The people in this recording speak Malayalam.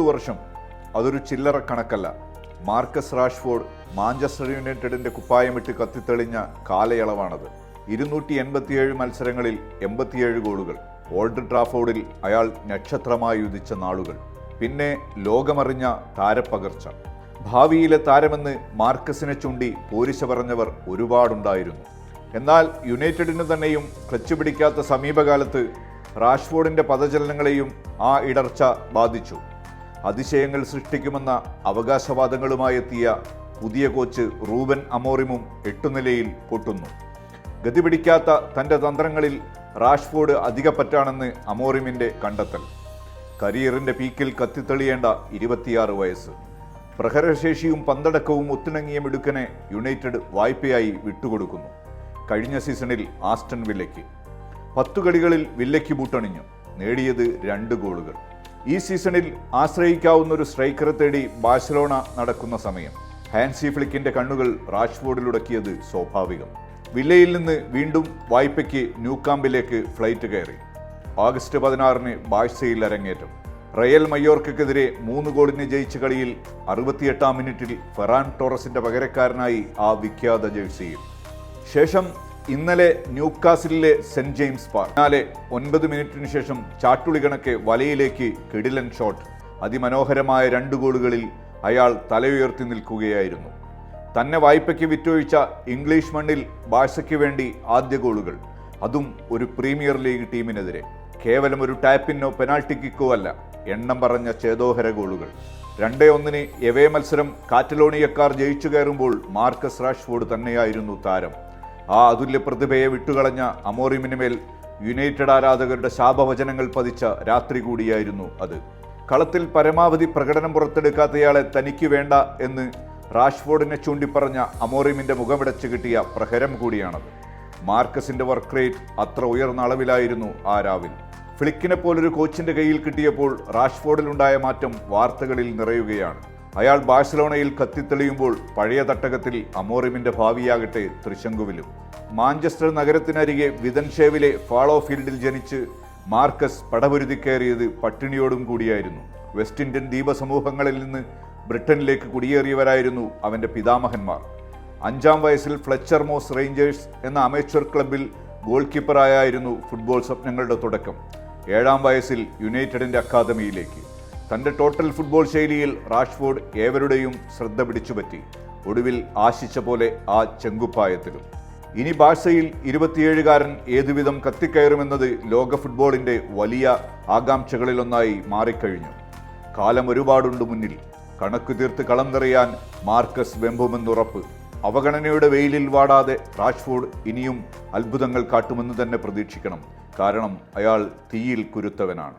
വർഷം അതൊരു ചില്ലറ കണക്കല്ല. മാർക്കസ് റാഷ്ഫോർഡ് മാഞ്ചസ്റ്റർ യുണൈറ്റഡിന്റെ കുപ്പായമിട്ട് കത്തിത്തെളിഞ്ഞ കാലയളവാണത്. ഇരുന്നൂറ്റി എൺപത്തിയേഴ് മത്സരങ്ങളിൽ എൺപത്തിയേഴ് ഗോളുകൾ. ഓൾഡ് ട്രാഫോർഡിൽ അയാൾ നക്ഷത്രമായി ഉദിച്ച നാളുകൾ. പിന്നെ ലോകമറിഞ്ഞ താരപ്പകർച്ച. ഭാവിയിലെ താരമെന്ന് മാർക്കസിനെ ചൂണ്ടി പോരിശ പറഞ്ഞവർ ഒരുപാടുണ്ടായിരുന്നു. എന്നാൽ യുണൈറ്റഡിന് തന്നെയും ക്ലച്ച് പിടിക്കാത്ത സമീപകാലത്ത് റാഷ്ഫോർഡിന്റെ പദചലനങ്ങളെയും ആ ഇടർച്ച ബാധിച്ചു. അതിശയങ്ങൾ സൃഷ്ടിക്കുമെന്ന അവകാശവാദങ്ങളുമായി എത്തിയ പുതിയ കോച്ച് റൂബൻ അമോറിമും എട്ടുനിലയിൽ പൊട്ടുന്നു. ഗതി പിടിക്കാത്ത തന്റെ തന്ത്രങ്ങളിൽ റാഷ്ഫോർഡ് അധികപ്പറ്റാണെന്ന് അമോറിമിന്റെ കണ്ടെത്തൽ. കരിയറിന്റെ പീക്കിൽ കത്തിത്തെളിയേണ്ട ഇരുപത്തിയാറ് വയസ്സ്. പ്രഹരശേഷിയും പന്തടക്കവും ഒത്തിണങ്ങിയ മിടുക്കനെ യുണൈറ്റഡ് വായ്പയായി വിട്ടുകൊടുക്കുന്നു. കഴിഞ്ഞ സീസണിൽ ആസ്റ്റൺ വില്ലയ്ക്ക്. പത്തു കളികളിൽ വില്ലയ്ക്ക് ബൂട്ടണിഞ്ഞു. നേടിയത് രണ്ട് ഗോളുകൾ. ഈ സീസണിൽ ആശ്രയിക്കാവുന്ന ഒരു സ്ട്രൈക്കറെ തേടി ബാഴ്സലോണ നടക്കുന്ന സമയം. ഹാൻസി ഫ്ലിക്കിന്റെ കണ്ണുകൾ റാഷ്ഫോർഡിലുടക്കിയത് സ്വാഭാവികം. വില്ലയിൽ നിന്ന് വീണ്ടും വായ്പയ്ക്ക് ന്യൂകാമ്പിലേക്ക് ഫ്ലൈറ്റ് കയറി. ഓഗസ്റ്റ് പതിനാറിന് ബാഴ്സയിൽ അരങ്ങേറ്റം. റയൽ മയോർക്കെതിരെ മൂന്ന് ഗോളിന് ജയിച്ച കളിയിൽ അറുപത്തിയെട്ടാം മിനിറ്റിൽ ഫെറാൻ ടോറസിന്റെ പകരക്കാരനായി ആ വിഖ്യാത ജേഴ്സിയിൽ. ശേഷം ഇന്നലെ ന്യൂക്കാസിലെ സെന്റ് ജെയിംസ് പാർക്ക്. പിന്നാലെ ഒൻപത് മിനിറ്റിന് ശേഷം ചാട്ടുളി കണക്കെ വലയിലേക്ക് കിടിലൻ ഷോട്ട്. അതിമനോഹരമായ രണ്ട് ഗോളുകളിൽ അയാൾ തലയുയർത്തി നിൽക്കുകയായിരുന്നു. തന്നെ വായ്പയ്ക്ക് വിറ്റൊഴിച്ച ഇംഗ്ലീഷ് മണ്ണിൽ ബാഴ്സയ്ക്ക് വേണ്ടി ആദ്യ ഗോളുകൾ. അതും ഒരു പ്രീമിയർ ലീഗ് ടീമിനെതിരെ. കേവലം ഒരു ടാപ്പിനോ പെനാൾട്ടി കിക്കോ അല്ല എണ്ണം പറഞ്ഞ ചേതോഹര ഗോളുകൾ. രണ്ടേ ഒന്നിന് എവേ മത്സരം കാറ്റലോണിയക്കാർ ജയിച്ചു കയറുമ്പോൾ മാർക്കസ് റാഷ്ഫോർഡ് തന്നെയായിരുന്നു താരം. ആ അതുല്യ പ്രതിഭയെ വിട്ടുകളഞ്ഞ അമോറിമിന് മേൽ യുണൈറ്റഡ് ആരാധകരുടെ ശാപവചനങ്ങൾ പതിച്ച രാത്രി കൂടിയായിരുന്നു അത്. കളത്തിൽ പരമാവധി പ്രകടനം പുറത്തെടുക്കാത്തയാളെ തനിക്ക് വേണ്ട എന്ന് റാഷ്ഫോർഡിനെ ചൂണ്ടിപ്പറഞ്ഞ അമോറിമിന്റെ മുഖമിടച്ച് കിട്ടിയ പ്രഹരം കൂടിയാണത്. മാർക്കസിന്റെ വർക്ക് റേറ്റ് അത്ര ഉയർന്ന അളവിലായിരുന്നു ആ രാവിൽ. ഫ്ലിക്കിനെ പോലൊരു കോച്ചിന്റെ കയ്യിൽ കിട്ടിയപ്പോൾ റാഷ്ഫോർഡിലുണ്ടായ മാറ്റം വാർത്തകളിൽ നിറയുകയാണ്. അയാൾ ബാഴ്സലോണയിൽ കത്തിത്തെളിയുമ്പോൾ പഴയ തട്ടകത്തിൽ അമോറിമിന്റെ ഭാവിയാകട്ടെ തൃശങ്കുവിലും മാഞ്ചസ്റ്റർ നഗരത്തിനരികെ വിതൻഷേവിലെ ഫാളോ ഫീൽഡിൽ ജനിച്ച് മാർക്കസ് പടപൊരുതി കയറിയത് പട്ടിണിയോടും കൂടിയായിരുന്നു. വെസ്റ്റ് ഇന്ത്യൻ ദ്വീപസമൂഹങ്ങളിൽ നിന്ന് ബ്രിട്ടനിലേക്ക് കുടിയേറിയവരായിരുന്നു അവന്റെ പിതാമഹന്മാർ. അഞ്ചാം വയസ്സിൽ ഫ്ലെച്ചർ മോസ് റേഞ്ചേഴ്സ് എന്ന അമേച്വർ ക്ലബിൽ ഗോൾ കീപ്പറായായിരുന്നു ഫുട്ബോൾ സ്വപ്നങ്ങളുടെ തുടക്കം. ഏഴാം വയസ്സിൽ യുണൈറ്റഡിന്റെ അക്കാദമിയിലേക്ക്. തന്റെ ടോട്ടൽ ഫുട്ബോൾ ശൈലിയിൽ റാഷ്ഫോർഡ് ഏവരുടെയും ശ്രദ്ധ പിടിച്ചുപറ്റി. ഒടുവിൽ ആശിച്ച പോലെ ആ ചെങ്കുപ്പായത്തിലും. ഇനി ബാഴ്സയിൽ ഇരുപത്തിയേഴുകാരൻ ഏതുവിധം കത്തിക്കയറുമെന്നത് ലോക ഫുട്ബോളിന്റെ വലിയ ആകാംക്ഷകളിലൊന്നായി മാറിക്കഴിഞ്ഞു. കാലം ഒരുപാടുണ്ട് മുന്നിൽ. കണക്ക് തീർത്ത് കളം നിറയാൻ മാർക്കസ് വെമ്പുമെന്നുറപ്പ്. അവഗണനയുടെ വെയിലിൽ വാടാതെ റാഷ്ഫോർഡ് ഇനിയും അത്ഭുതങ്ങൾ കാട്ടുമെന്ന് തന്നെ പ്രതീക്ഷിക്കണം. കാരണം അയാൾ തീയിൽ കുരുത്തവനാണ്.